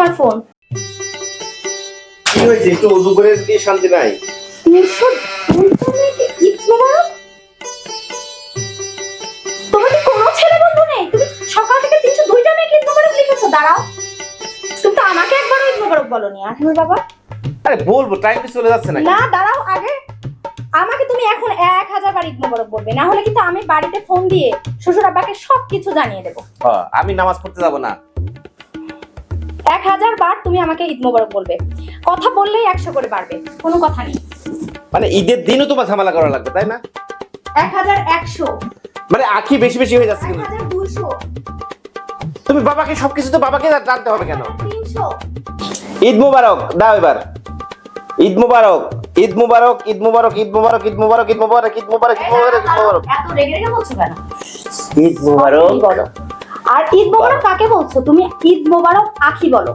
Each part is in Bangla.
তোমার ফোন। কি হয়েছে? একটু উজু করে দিয়ে শান্তি নাই? তোমার কি কোনো ছেলে বন্ধু নেই? তুমি সকাল থেকে তিনশো দুইটা মেয়েকে ঈদ মোবারক লিখেছো? দাঁড়াও। তুমি তো আমাকে একবার ঈদ মোবারক বলনি আসলে বাবা। আরে বলব টাইম চলে যাচ্ছে না না দাঁড়াও আগে। আমাকে তুমি এখন এক হাজার বার ঈদ মোবারক বলবে না হলে কিন্তু আমি বাড়িতে ফোন দিয়ে শ্বশুর আব্বাকে সব কিছু জানিয়ে দেবো। হ্যাঁ, আমি নামাজ পড়তে যাব না। এক হাজার বার তুমি আমাকে ঈদ মোবারক বলবে কথা বললেই একশো করে বাড়বে কোনো কথা নেই মানে ঈদের দিনও তোমার ঝামেলা করা লাগবে তাই না এক হাজার একশো মানে আখি বেশি বেশি হয়ে যাচ্ছে কিন্তু তুমি বাবাকে সবকিছু তো বাবাকে জানতে হবে কেন ঈদ মুবারক দাও এবার ঈদ মুবারক ঈদ মুবারক ঈদ মুবারক ঈদ মুবারক ঈদ মুবারক ঈদ মুবারক ঈদ মুবারক ঈদ মুবারক ঈদ মুবারক এত রেগে রেগে বলছো কেন ঈদ মুবারক আর ঈদ মোবারক কাকে বলছো তুমি ঈদ মোবারক আখি বলো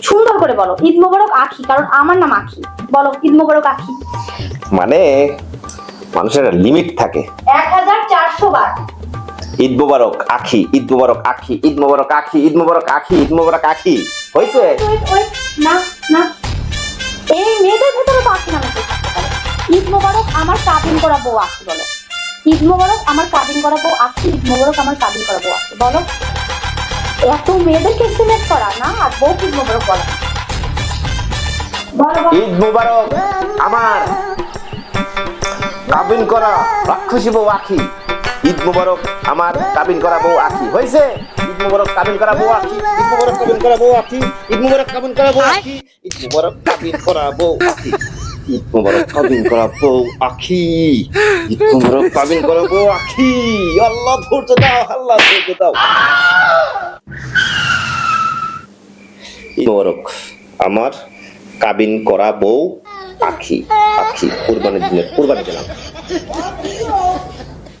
সুন্দর করে বলো ঈদ মোবারক আখি কারণ আমার নাম আখি বলো ঈদ মোবারক আখি মানে মানুষের লিমিট থাকে এক হাজার চারশো বার ঈদ মুবারক আখি ঈদ মুবারক আখি ঈদ মুবারক আখি ঈদ মুবারক আখি ঈদ মুবারক আখি হয়েছে না না এই মেয়েদের ভেতরে তো আখি নামে ঈদ মোবারক আমার কাবিন করা বউ আখি বলো ঈদ মোবারক আমার কাবিন করা বউ আখি ঈদ মোবারক আমার কাবিন করা বউ আখি বলো। এত মেয়েদেরকে এসএমএস করা, না? আর বউ ঈদ মোবারক বলো ঈদ মুবারক আমার কাবিন করা রাক্ষসী বউ আখি ঈদ মুবারক আমার কাবিন করা বউ আখি হয়েছে? ঈদ মুবারক কাবিন করা বউ আখি ঈদ মুবারক কাবিন করা বউ আখি ঈদ মুবারক কাবিন করা বউ আখি ঈদ মুবারক কাবিন করা বউ আখি আখি। আখি। আল্লাহ ধৈর্য দাও, আল্লাহ ধৈর্য দাও। আমার কাবিন করা বউ আখি। আখি, কোরবানির দিনে কুরবানি দিলাম।